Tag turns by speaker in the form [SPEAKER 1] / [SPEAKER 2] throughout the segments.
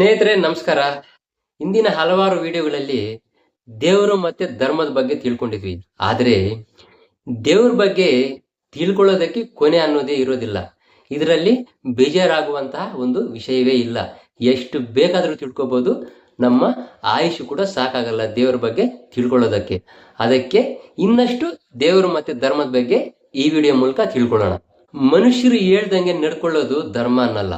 [SPEAKER 1] ಸ್ನೇಹಿತರೆ, ನಮಸ್ಕಾರ. ಇಂದಿನ ಹಲವಾರು ವಿಡಿಯೋಗಳಲ್ಲಿ ದೇವರು ಮತ್ತೆ ಧರ್ಮದ ಬಗ್ಗೆ ತಿಳ್ಕೊಂಡಿದ್ವಿ. ಆದರೆ ದೇವ್ರ ಬಗ್ಗೆ ತಿಳ್ಕೊಳ್ಳೋದಕ್ಕೆ ಕೊನೆ ಅನ್ನೋದೇ ಇರೋದಿಲ್ಲ. ಇದರಲ್ಲಿ ಬೇಜಾರಾಗುವಂತಹ ಒಂದು ವಿಷಯವೇ ಇಲ್ಲ. ಎಷ್ಟು ಬೇಕಾದರೂ ತಿಳ್ಕೊಬೋದು. ನಮ್ಮ ಆಯುಷ್ ಕೂಡ ಸಾಕಾಗಲ್ಲ ದೇವರ ಬಗ್ಗೆ ತಿಳ್ಕೊಳ್ಳೋದಕ್ಕೆ. ಅದಕ್ಕೆ ಇನ್ನಷ್ಟು ದೇವರು ಮತ್ತೆ ಧರ್ಮದ ಬಗ್ಗೆ ಈ ವಿಡಿಯೋ ಮೂಲಕ ತಿಳ್ಕೊಳ್ಳೋಣ. ಮನುಷ್ಯರು ಹೇಳ್ದಂಗೆ ನಡ್ಕೊಳ್ಳೋದು ಧರ್ಮ ಅನ್ನಲ್ಲ.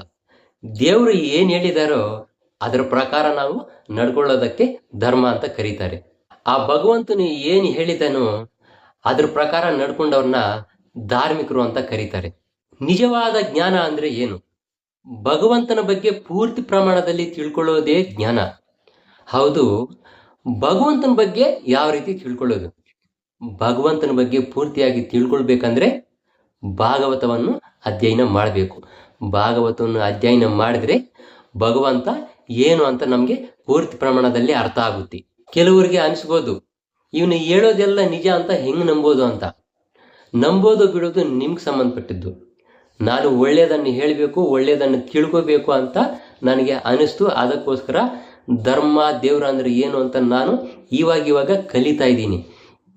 [SPEAKER 1] ದೇವರು ಏನ್ ಹೇಳಿದಾರೋ ಅದರ ಪ್ರಕಾರ ನಾವು ನಡ್ಕೊಳ್ಳೋದಕ್ಕೆ ಧರ್ಮ ಅಂತ ಕರೀತಾರೆ. ಆ ಭಗವಂತನು ಏನು ಹೇಳಿದನು ಅದ್ರ ಪ್ರಕಾರ ನಡ್ಕೊಂಡವ್ರನ್ನ ಧಾರ್ಮಿಕರು ಅಂತ ಕರೀತಾರೆ. ನಿಜವಾದ ಜ್ಞಾನ ಅಂದ್ರೆ ಏನು? ಭಗವಂತನ ಬಗ್ಗೆ ಪೂರ್ತಿ ಪ್ರಮಾಣದಲ್ಲಿ ತಿಳ್ಕೊಳ್ಳೋದೇ ಜ್ಞಾನ. ಹೌದು, ಭಗವಂತನ ಬಗ್ಗೆ ಯಾವ ರೀತಿ ತಿಳ್ಕೊಳ್ಳೋದು? ಭಗವಂತನ ಬಗ್ಗೆ ಪೂರ್ತಿಯಾಗಿ ತಿಳ್ಕೊಳ್ಬೇಕಂದ್ರೆ ಭಾಗವತವನ್ನು ಅಧ್ಯಯನ ಮಾಡಬೇಕು. ಭಾಗವತವನ್ನು ಅಧ್ಯಯನ ಮಾಡಿದ್ರೆ ಭಗವಂತ ಏನು ಅಂತ ನಮಗೆ ಪೂರ್ತಿ ಪ್ರಮಾಣದಲ್ಲಿ ಅರ್ಥ ಆಗುತ್ತೆ. ಕೆಲವರಿಗೆ ಅನಿಸ್ಬೋದು, ಇವನು ಹೇಳೋದೆಲ್ಲ ನಿಜ ಅಂತ ಹೆಂಗೆ ನಂಬೋದು ಅಂತ? ನಂಬೋದು ಬಿಡೋದು ನಿಮ್ಗೆ ಸಂಬಂಧಪಟ್ಟಿದ್ದು. ನಾನು ಒಳ್ಳೆಯದನ್ನು ಹೇಳಬೇಕು ಒಳ್ಳೆಯದನ್ನು ತಿಳ್ಕೋಬೇಕು ಅಂತ ನನಗೆ ಅನಿಸ್ತು. ಅದಕ್ಕೋಸ್ಕರ ಧರ್ಮ, ದೇವ್ರ ಅಂದ್ರೆ ಏನು ಅಂತ ನಾನು ಇವಾಗ ಇವಾಗ ಕಲಿತಾ ಇದ್ದೀನಿ.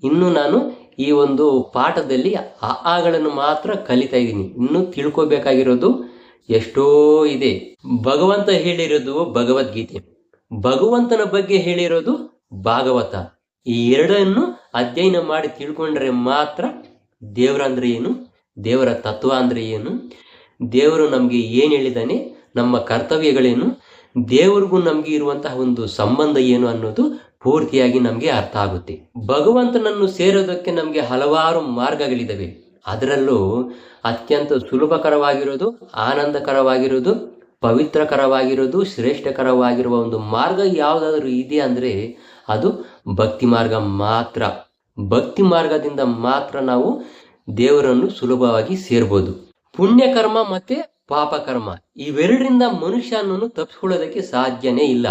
[SPEAKER 1] ಇನ್ನು ನಾನು ಈ ಒಂದು ಪಾಠದಲ್ಲಿ ಆ ಆಗಳನ್ನು ಮಾತ್ರ ಕಲಿತಾ ಇದ್ದೀನಿ. ಇನ್ನು ತಿಳ್ಕೊಬೇಕಾಗಿರೋದು ಎಷ್ಟೋ ಇದೆ. ಭಗವಂತ ಹೇಳಿರೋದು ಭಗವದ್ಗೀತೆ. ಭಗವಂತನ ಬಗ್ಗೆ ಹೇಳಿರೋದು ಭಾಗವತ. ಈ ಎರಡನ್ನು ಅಧ್ಯಯನ ಮಾಡಿ ತಿಳ್ಕೊಂಡ್ರೆ ಮಾತ್ರ ದೇವರ ಅಂದ್ರೆ ಏನು? ದೇವರ ತತ್ವ ಅಂದ್ರೆ ಏನು? ದೇವರು ನಮಗೆ ಏನು ಹೇಳಿದಾನೆ? ನಮ್ಮ ಕರ್ತವ್ಯಗಳೇನು? ದೇವರಿಗೂ ನಮಗೆ ಇರುವಂತಹ ಒಂದು ಸಂಬಂಧ ಏನು ಅನ್ನೋದು ಪೂರ್ತಿಯಾಗಿ ನಮಗೆ ಅರ್ಥ ಆಗುತ್ತೆ. ಭಗವಂತನನ್ನು ಸೇರೋದಕ್ಕೆ ನಮಗೆ ಹಲವಾರು ಮಾರ್ಗಗಳಿದಾವೆ. ಅದರಲ್ಲೂ ಅತ್ಯಂತ ಸುಲಭಕರವಾಗಿರೋದು ಆನಂದಕರವಾಗಿರೋದು ಪವಿತ್ರಕರವಾಗಿರೋದು ಶ್ರೇಷ್ಠಕರವಾಗಿರುವ ಒಂದು ಮಾರ್ಗ ಯಾವುದಾದ್ರೂ ಇದೆ ಅಂದರೆ ಅದು ಭಕ್ತಿ ಮಾರ್ಗ ಮಾತ್ರ. ಭಕ್ತಿ ಮಾರ್ಗದಿಂದ ಮಾತ್ರ ನಾವು ದೇವರನ್ನು ಸುಲಭವಾಗಿ ಸೇರ್ಬೋದು. ಪುಣ್ಯಕರ್ಮ ಮತ್ತೆ ಪಾಪಕರ್ಮ ಇವೆರಡರಿಂದ ಮನುಷ್ಯನನ್ನು ತಪ್ಪಿಸ್ಕೊಳ್ಳೋದಕ್ಕೆ ಸಾಧ್ಯನೇ ಇಲ್ಲ.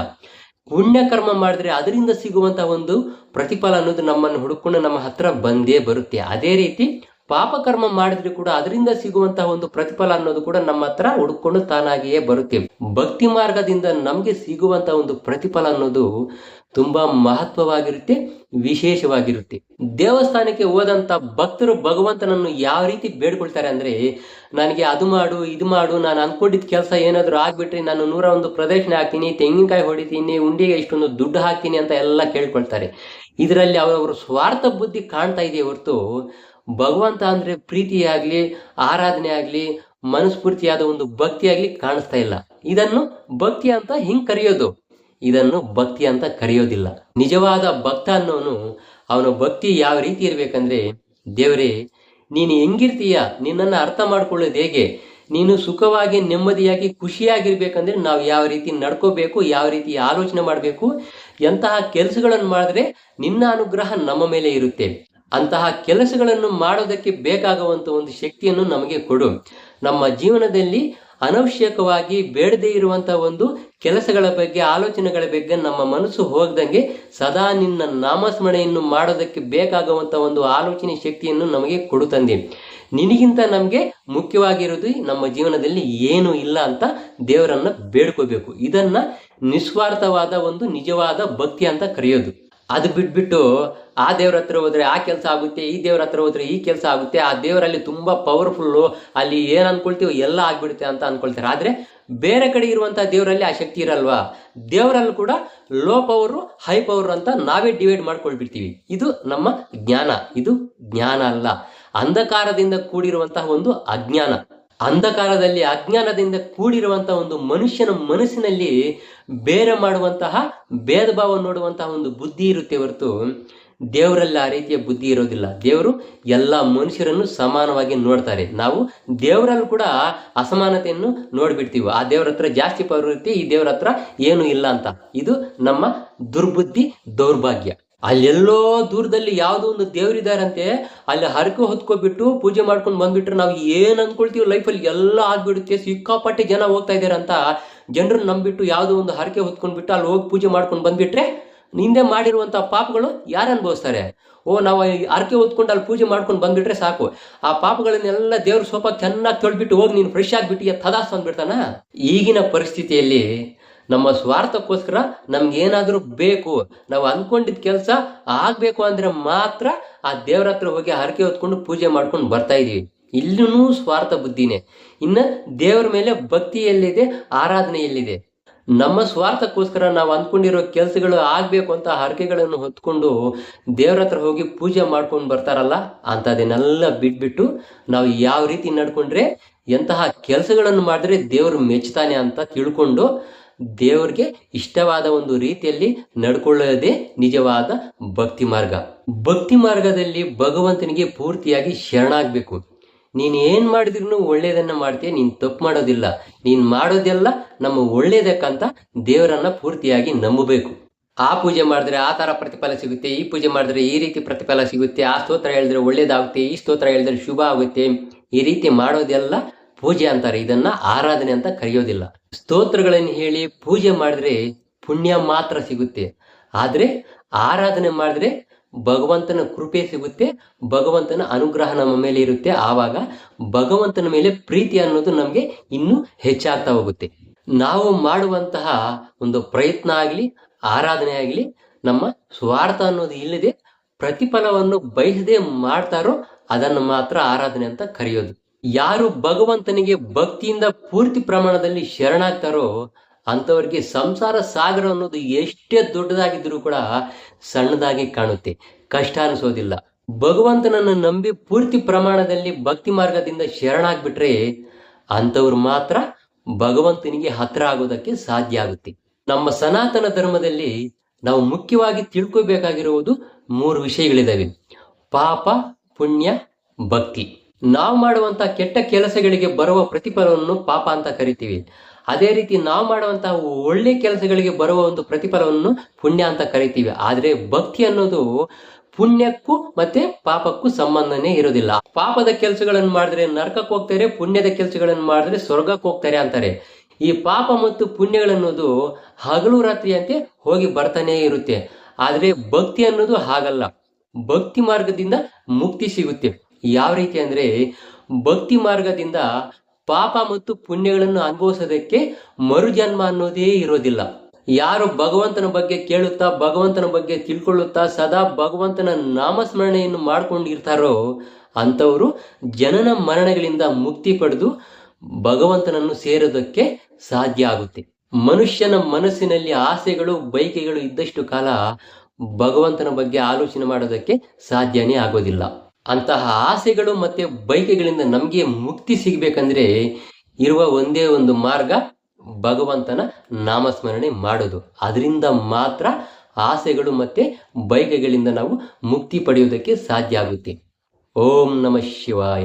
[SPEAKER 1] ಪುಣ್ಯಕರ್ಮ ಮಾಡಿದ್ರೆ ಅದರಿಂದ ಸಿಗುವಂತಹ ಒಂದು ಪ್ರತಿಫಲ ಅನ್ನೋದು ನಮ್ಮನ್ನು ಹುಡುಕೊಂಡು ನಮ್ಮ ಹತ್ರ ಬಂದೇ ಬರುತ್ತೆ. ಅದೇ ರೀತಿ ಪಾಪಕರ್ಮ ಮಾಡಿದ್ರೆ ಕೂಡ ಅದರಿಂದ ಸಿಗುವಂತಹ ಒಂದು ಪ್ರತಿಫಲ ಅನ್ನೋದು ಕೂಡ ನಮ್ಮ ಹತ್ರ ಹುಡುಕೊಂಡು ತಾನಾಗಿಯೇ ಬರುತ್ತೆ. ಭಕ್ತಿ ಮಾರ್ಗದಿಂದ ನಮಗೆ ಸಿಗುವಂತಹ ಒಂದು ಪ್ರತಿಫಲ ಅನ್ನೋದು ತುಂಬಾ ಮಹತ್ವವಾಗಿರುತ್ತೆ, ವಿಶೇಷವಾಗಿರುತ್ತೆ. ದೇವಸ್ಥಾನಕ್ಕೆ ಹೋದಂತ ಭಕ್ತರು ಭಗವಂತನನ್ನು ಯಾವ ರೀತಿ ಬೇಡ್ಕೊಳ್ತಾರೆ ಅಂದ್ರೆ, ನನಗೆ ಅದು ಮಾಡು, ಇದು ಮಾಡು, ನಾನು ಅನ್ಕೊಂಡಿದ್ದ ಕೆಲಸ ಏನಾದರೂ ಆಗ್ಬಿಟ್ರೆ ನಾನು ನೂರ ಒಂದು ಪ್ರದರ್ಶನ ಹಾಕ್ತೀನಿ, ತೆಂಗಿನಕಾಯಿ ಹೊಡಿತೀನಿ, ಉಂಡಿಗೆ ಇಷ್ಟೊಂದು ದುಡ್ಡು ಹಾಕ್ತೀನಿ ಅಂತ ಎಲ್ಲ ಕೇಳ್ಕೊಳ್ತಾರೆ. ಇದರಲ್ಲಿ ಅವರವರು ಸ್ವಾರ್ಥ ಬುದ್ಧಿ ಕಾಣ್ತಾ ಇದೆಯೇ ಹೊರತು ಭಗವಂತ ಅಂದ್ರೆ ಪ್ರೀತಿ ಆಗ್ಲಿ ಆರಾಧನೆ ಆಗ್ಲಿ, ಮನಸ್ಫೂರ್ತಿಯಾದ ಒಂದು ಭಕ್ತಿ ಆಗ್ಲಿ ಕಾಣಿಸ್ತಾ ಇಲ್ಲ. ಇದನ್ನು ಭಕ್ತಿ ಅಂತ ಹಿಂಗ್ ಕರೆಯೋದು. ಇದನ್ನು ಭಕ್ತಿ ಅಂತ ಕರೆಯೋದಿಲ್ಲ. ನಿಜವಾದ ಭಕ್ತ ಅನ್ನೋನು, ಅವನ ಭಕ್ತಿ ಯಾವ ರೀತಿ ಇರ್ಬೇಕಂದ್ರೆ, ದೇವರೇ, ನೀನು ಹೆಂಗಿರ್ತೀಯ? ನಿನ್ನನ್ನು ಅರ್ಥ ಮಾಡ್ಕೊಳ್ಳೋದು ಹೇಗೆ? ನೀನು ಸುಖವಾಗಿ, ನೆಮ್ಮದಿಯಾಗಿ, ಖುಷಿಯಾಗಿರ್ಬೇಕಂದ್ರೆ ನಾವು ಯಾವ ರೀತಿ ನಡ್ಕೋಬೇಕು, ಯಾವ ರೀತಿ ಆಲೋಚನೆ ಮಾಡಬೇಕು, ಎಂತಹ ಕೆಲಸಗಳನ್ನು ಮಾಡಿದ್ರೆ ನಿನ್ನ ಅನುಗ್ರಹ ನಮ್ಮ ಮೇಲೆ ಇರುತ್ತೆ. ಅಂತಹ ಕೆಲಸಗಳನ್ನು ಮಾಡೋದಕ್ಕೆ ಬೇಕಾಗುವಂತ ಒಂದು ಶಕ್ತಿಯನ್ನು ನಮಗೆ ಕೊಡು. ನಮ್ಮ ಜೀವನದಲ್ಲಿ ಅನವಶ್ಯಕವಾಗಿ ಬೇಡದೇ ಇರುವಂತಹ ಒಂದು ಕೆಲಸಗಳ ಬಗ್ಗೆ, ಆಲೋಚನೆಗಳ ಬಗ್ಗೆ ನಮ್ಮ ಮನಸ್ಸು ಹೋಗ್ದಂಗೆ ಸದಾ ನಿನ್ನ ನಾಮಸ್ಮರಣೆಯನ್ನು ಮಾಡೋದಕ್ಕೆ ಬೇಕಾಗುವಂತ ಒಂದು ಆಲೋಚನೆ ಶಕ್ತಿಯನ್ನು ನಮಗೆ ಕೊಡು ತಂದೆ. ನಿನಗಿಂತ ನಮಗೆ ಮುಖ್ಯವಾಗಿರೋದು ನಮ್ಮ ಜೀವನದಲ್ಲಿ ಏನು ಇಲ್ಲ ಅಂತ ದೇವರನ್ನ ಬೇಡ್ಕೋಬೇಕು. ಇದನ್ನ ನಿಸ್ವಾರ್ಥವಾದ ಒಂದು ನಿಜವಾದ ಭಕ್ತಿ ಅಂತ ಕರೆಯೋದು. ಅದು ಬಿಟ್ಬಿಟ್ಟು ಆ ದೇವ್ರ ಹತ್ರ ಹೋದ್ರೆ ಆ ಕೆಲಸ ಆಗುತ್ತೆ, ಈ ದೇವ್ರ ಹತ್ರ ಹೋದ್ರೆ ಈ ಕೆಲಸ ಆಗುತ್ತೆ, ಆ ದೇವರಲ್ಲಿ ತುಂಬಾ ಪವರ್ಫುಲ್ಲು ಅಲ್ಲಿ ಏನ್ ಅನ್ಕೊಳ್ತೀವಿ ಎಲ್ಲ ಆಗ್ಬಿಡುತ್ತೆ ಅಂತ ಅನ್ಕೊಳ್ತಾರೆ. ಆದ್ರೆ ಬೇರೆ ಕಡೆ ಇರುವಂತಹ ದೇವರಲ್ಲಿ ಆ ಶಕ್ತಿ ಇರಲ್ವಾ? ದೇವರಲ್ಲಿ ಕೂಡ ಲೋ ಪವರು ಹೈ ಪವರ್ ಅಂತ ನಾವೇ ಡಿವೈಡ್ ಮಾಡ್ಕೊಳ್ಬಿಡ್ತೀವಿ. ಇದು ನಮ್ಮ ಜ್ಞಾನ. ಇದು ಜ್ಞಾನ ಅಲ್ಲ. ಅಂಧಕಾರದಿಂದ ಕೂಡಿರುವಂತಹ ಒಂದು ಅಜ್ಞಾನ. ಅಂಧಕಾರದಲ್ಲಿ ಅಜ್ಞಾನದಿಂದ ಕೂಡಿರುವಂತಹ ಒಂದು ಮನುಷ್ಯನ ಮನಸ್ಸಿನಲ್ಲಿ ಬೇರೆ ಮಾಡುವಂತಹ ಭೇದ ಭಾವ ನೋಡುವಂತಹ ಒಂದು ಬುದ್ಧಿ ಇರುತ್ತೆ ಹೊರತು ದೇವರಲ್ಲಿ ಆ ರೀತಿಯ ಬುದ್ಧಿ ಇರೋದಿಲ್ಲ. ದೇವರು ಎಲ್ಲ ಮನುಷ್ಯರನ್ನು ಸಮಾನವಾಗಿ ನೋಡ್ತಾರೆ. ನಾವು ದೇವರಲ್ಲಿ ಕೂಡ ಅಸಮಾನತೆಯನ್ನು ನೋಡ್ಬಿಡ್ತೀವಿ. ಆ ದೇವರ ಹತ್ರ ಜಾಸ್ತಿ ಇರುತ್ತೆ ಈ ದೇವರ ಹತ್ರ ಏನು ಇಲ್ಲ ಅಂತ. ಇದು ನಮ್ಮ ದುರ್ಬುದ್ಧಿ, ದೌರ್ಭಾಗ್ಯ. ಅಲ್ಲೆಲ್ಲೋ ದೂರದಲ್ಲಿ ಯಾವುದೋ ಒಂದು ದೇವರಿದಾರಂತೆ, ಅಲ್ಲಿ ಹರಕೆ ಹೊತ್ಕೊಬಿಟ್ಟು ಪೂಜೆ ಮಾಡ್ಕೊಂಡು ಬಂದ್ಬಿಟ್ರೆ ನಾವು ಏನು ಅನ್ಕೊಳ್ತೀವಿ ಲೈಫಲ್ಲಿ ಎಲ್ಲ ಆಗ್ಬಿಡುತ್ತೆ. ಸಿಕ್ಕಾಪಟ್ಟೆ ಜನ ಹೋಗ್ತಾ ಇದಾರೆ ಅಂತ ಜನರನ್ನ ನಂಬಿಟ್ಟು ಯಾವುದೋ ಒಂದು ಹರಕೆ ಹೊತ್ಕೊಂಡ್ಬಿಟ್ಟು ಅಲ್ಲಿ ಹೋಗಿ ಪೂಜೆ ಮಾಡ್ಕೊಂಡು ಬಂದ್ಬಿಟ್ರೆ ಹಿಂದೆ ಮಾಡಿರುವಂಥ ಪಾಪಗಳು ಯಾರು ಅನುಭವಿಸ್ತಾರೆ? ಓ, ನಾವು ಹರಕೆ ಹೊತ್ಕೊಂಡು ಅಲ್ಲಿ ಪೂಜೆ ಮಾಡ್ಕೊಂಡು ಬಂದ್ಬಿಟ್ರೆ ಸಾಕು. ಆ ಪಾಪಗಳನ್ನೆಲ್ಲ ದೇವ್ರ ಸ್ವಲ್ಪ ಚೆನ್ನಾಗಿ ತೊಳ್ಬಿಟ್ಟು ಹೋಗಿ ನೀನು ಫ್ರೆಶ್ ಆಗಿಬಿಟ್ಟು ತದಾಸ್ ಅಂದ್ಬಿಡ್ತಾನ? ಈಗಿನ ಪರಿಸ್ಥಿತಿಯಲ್ಲಿ ನಮ್ಮ ಸ್ವಾರ್ಥಕ್ಕೋಸ್ಕರ ನಮ್ಗೆ ಏನಾದ್ರೂ ಬೇಕು, ನಾವು ಅನ್ಕೊಂಡಿದ್ ಕೆಲಸ ಆಗ್ಬೇಕು ಅಂದ್ರೆ ಮಾತ್ರ ಆ ದೇವ್ರ ಹತ್ರ ಹೋಗಿ ಹರಕೆ ಹೊತ್ಕೊಂಡು ಪೂಜೆ ಮಾಡ್ಕೊಂಡು ಬರ್ತಾ ಇದೀವಿ. ಇಲ್ಲೂ ಸ್ವಾರ್ಥ ಬುದ್ಧಿನೇ. ಇನ್ನ ದೇವರ ಮೇಲೆ ಭಕ್ತಿ ಎಲ್ಲಿದೆ, ಆರಾಧನೆ ಎಲ್ಲಿದೆ? ನಮ್ಮ ಸ್ವಾರ್ಥಕ್ಕೋಸ್ಕರ ನಾವು ಅಂದ್ಕೊಂಡಿರೋ ಕೆಲಸಗಳು ಆಗ್ಬೇಕು ಅಂತ ಹರಕೆಗಳನ್ನು ಹೊತ್ಕೊಂಡು ದೇವ್ರ ಹತ್ರ ಹೋಗಿ ಪೂಜೆ ಮಾಡ್ಕೊಂಡು ಬರ್ತಾರಲ್ಲ ಅಂಥದನ್ನೆಲ್ಲ ಬಿಟ್ಬಿಟ್ಟು ನಾವು ಯಾವ ರೀತಿ ನಡ್ಕೊಂಡ್ರೆ ಎಂತಹ ಕೆಲಸಗಳನ್ನು ಮಾಡಿದ್ರೆ ದೇವರು ಮೆಚ್ತಾನೆ ಅಂತ ತಿಳ್ಕೊಂಡು ದೇವ್ರಿಗೆ ಇಷ್ಟವಾದ ಒಂದು ರೀತಿಯಲ್ಲಿ ನಡ್ಕೊಳ್ಳೋದೇ ನಿಜವಾದ ಭಕ್ತಿ ಮಾರ್ಗ. ಭಕ್ತಿ ಮಾರ್ಗದಲ್ಲಿ ಭಗವಂತನಿಗೆ ಪೂರ್ತಿಯಾಗಿ ಶರಣಾಗಬೇಕು. ನೀನು ಏನು ಮಾಡಿದ್ರು ಒಳ್ಳೆಯದನ್ನ ಮಾಡ್ತೀಯ, ನೀನು ತಪ್ಪು ಮಾಡೋದಿಲ್ಲ. ನೀನು ಮಾಡೋದೆಲ್ಲ ನಮ್ಮ ಒಳ್ಳೇದಕ್ಕಂತ ದೇವರನ್ನ ಪೂರ್ತಿಯಾಗಿ ನಂಬಬೇಕು. ಆ ಪೂಜೆ ಮಾಡಿದ್ರೆ ಆ ತರ ಪ್ರತಿಫಲ ಸಿಗುತ್ತೆ, ಈ ಪೂಜೆ ಮಾಡಿದ್ರೆ ಈ ರೀತಿ ಪ್ರತಿಫಲ ಸಿಗುತ್ತೆ, ಆ ಸ್ತೋತ್ರ ಹೇಳಿದ್ರೆ ಒಳ್ಳೇದಾಗುತ್ತೆ, ಈ ಸ್ತೋತ್ರ ಹೇಳಿದ್ರೆ ಶುಭ ಆಗುತ್ತೆ. ಈ ರೀತಿ ಮಾಡೋದೆಲ್ಲ ಪೂಜೆ ಅಂತಾರೆ, ಇದನ್ನ ಆರಾಧನೆ ಅಂತ ಕರೆಯೋದಿಲ್ಲ. ಸ್ತೋತ್ರಗಳನ್ನು ಹೇಳಿ ಪೂಜೆ ಮಾಡಿದ್ರೆ ಪುಣ್ಯ ಮಾತ್ರ ಸಿಗುತ್ತೆ. ಆದ್ರೆ ಆರಾಧನೆ ಮಾಡಿದ್ರೆ ಭಗವಂತನ ಕೃಪೆ ಸಿಗುತ್ತೆ, ಭಗವಂತನ ಅನುಗ್ರಹ ನಮ್ಮ ಮೇಲೆ ಇರುತ್ತೆ. ಆವಾಗ ಭಗವಂತನ ಮೇಲೆ ಪ್ರೀತಿ ಅನ್ನೋದು ನಮಗೆ ಇನ್ನೂ ಹೆಚ್ಚಾಗ್ತಾ ಹೋಗುತ್ತೆ. ನಾವು ಮಾಡುವಂತಹ ಒಂದು ಪ್ರಯತ್ನ ಆಗಲಿ, ಆರಾಧನೆ ಆಗಲಿ, ನಮ್ಮ ಸ್ವಾರ್ಥ ಅನ್ನೋದು ಇಲ್ಲದೆ ಪ್ರತಿಫಲವನ್ನು ಬಯಸದೆ ಮಾಡ್ತಾರೋ ಅದನ್ನು ಮಾತ್ರ ಆರಾಧನೆ ಅಂತ ಕರೆಯೋದು. ಯಾರು ಭಗವಂತನಿಗೆ ಭಕ್ತಿಯಿಂದ ಪೂರ್ತಿ ಪ್ರಮಾಣದಲ್ಲಿ ಶರಣಾಗ್ತಾರೋ ಅಂಥವ್ರಿಗೆ ಸಂಸಾರ ಸಾಗರ ಅನ್ನೋದು ಎಷ್ಟೇ ದೊಡ್ಡದಾಗಿದ್ರೂ ಕೂಡ ಸಣ್ಣದಾಗಿ ಕಾಣುತ್ತೆ. ಕಷ್ಟ ಅನಿಸೋದಿಲ್ಲ. ಭಗವಂತನನ್ನು ನಂಬಿ ಪೂರ್ತಿ ಪ್ರಮಾಣದಲ್ಲಿ ಭಕ್ತಿ ಮಾರ್ಗದಿಂದ ಶರಣಾಗ್ಬಿಟ್ರೆ ಅಂಥವ್ರು ಮಾತ್ರ ಭಗವಂತನಿಗೆ ಹತ್ರ ಆಗೋದಕ್ಕೆ ಸಾಧ್ಯ ಆಗುತ್ತೆ. ನಮ್ಮ ಸನಾತನ ಧರ್ಮದಲ್ಲಿ ನಾವು ಮುಖ್ಯವಾಗಿ ತಿಳ್ಕೋಬೇಕಾಗಿರುವುದು ಮೂರು ವಿಷಯಗಳಿದ್ದಾವೆ ಪಾಪ, ಪುಣ್ಯ, ಭಕ್ತಿ. ನಾವು ಮಾಡುವಂತ ಕೆಟ್ಟ ಕೆಲಸಗಳಿಗೆ ಬರುವ ಪ್ರತಿಫಲವನ್ನು ಪಾಪ ಅಂತ ಕರಿತೀವಿ. ಅದೇ ರೀತಿ ನಾವು ಮಾಡುವಂತಹ ಒಳ್ಳೆ ಕೆಲಸಗಳಿಗೆ ಬರುವ ಒಂದು ಪ್ರತಿಫಲವನ್ನು ಪುಣ್ಯ ಅಂತ ಕರಿತೀವಿ. ಆದ್ರೆ ಭಕ್ತಿ ಅನ್ನೋದು ಪುಣ್ಯಕ್ಕೂ ಮತ್ತೆ ಪಾಪಕ್ಕೂ ಸಂಬಂಧನೇ ಇರೋದಿಲ್ಲ. ಪಾಪದ ಕೆಲಸಗಳನ್ನು ಮಾಡಿದ್ರೆ ನರಕಕ್ಕೆ ಹೋಗ್ತಾರೆ, ಪುಣ್ಯದ ಕೆಲಸಗಳನ್ನು ಮಾಡಿದ್ರೆ ಸ್ವರ್ಗಕ್ಕೆ ಹೋಗ್ತಾರೆ ಅಂತಾರೆ. ಈ ಪಾಪ ಮತ್ತು ಪುಣ್ಯಗಳನ್ನೋದು ಹಗಲು ರಾತ್ರಿ ಅಂತೆ ಹೋಗಿ ಬರ್ತಾನೆ ಇರುತ್ತೆ. ಆದ್ರೆ ಭಕ್ತಿ ಅನ್ನೋದು ಹಾಗಲ್ಲ. ಭಕ್ತಿ ಮಾರ್ಗದಿಂದ ಮುಕ್ತಿ ಸಿಗುತ್ತೆ. ಯಾವ ರೀತಿ ಅಂದ್ರೆ ಭಕ್ತಿ ಮಾರ್ಗದಿಂದ ಪಾಪ ಮತ್ತು ಪುಣ್ಯಗಳನ್ನು ಅನುಭವಿಸೋದಕ್ಕೆ ಮರುಜನ್ಮ ಅನ್ನೋದೇ ಇರೋದಿಲ್ಲ. ಯಾರು ಭಗವಂತನ ಬಗ್ಗೆ ಕೇಳುತ್ತಾ, ಭಗವಂತನ ಬಗ್ಗೆ ತಿಳ್ಕೊಳ್ಳುತ್ತಾ, ಸದಾ ಭಗವಂತನ ನಾಮಸ್ಮರಣೆಯನ್ನು ಮಾಡ್ಕೊಂಡಿರ್ತಾರೋ ಅಂಥವರು ಜನನ ಮರಣಗಳಿಂದ ಮುಕ್ತಿ ಪಡೆದು ಭಗವಂತನನ್ನು ಸೇರೋದಕ್ಕೆ ಸಾಧ್ಯ ಆಗುತ್ತೆ. ಮನುಷ್ಯನ ಮನಸ್ಸಿನಲ್ಲಿ ಆಸೆಗಳು, ಬಯಕೆಗಳು ಇದ್ದಷ್ಟು ಕಾಲ ಭಗವಂತನ ಬಗ್ಗೆ ಆಲೋಚನೆ ಮಾಡೋದಕ್ಕೆ ಸಾಧ್ಯನೇ ಆಗೋದಿಲ್ಲ. ಅಂತಹ ಆಸೆಗಳು ಮತ್ತೆ ಬಯಕೆಗಳಿಂದ ನಮಗೆ ಮುಕ್ತಿ ಸಿಗ್ಬೇಕಂದ್ರೆ ಇರುವ ಒಂದೇ ಒಂದು ಮಾರ್ಗ ಭಗವಂತನ ನಾಮಸ್ಮರಣೆ ಮಾಡೋದು. ಅದರಿಂದ ಮಾತ್ರ ಆಸೆಗಳು ಮತ್ತೆ ಬಯಕೆಗಳಿಂದ ನಾವು ಮುಕ್ತಿ ಪಡೆಯುವುದಕ್ಕೆ ಸಾಧ್ಯ ಆಗುತ್ತೆ. ಓಂ ನಮಃ ಶಿವಾಯ.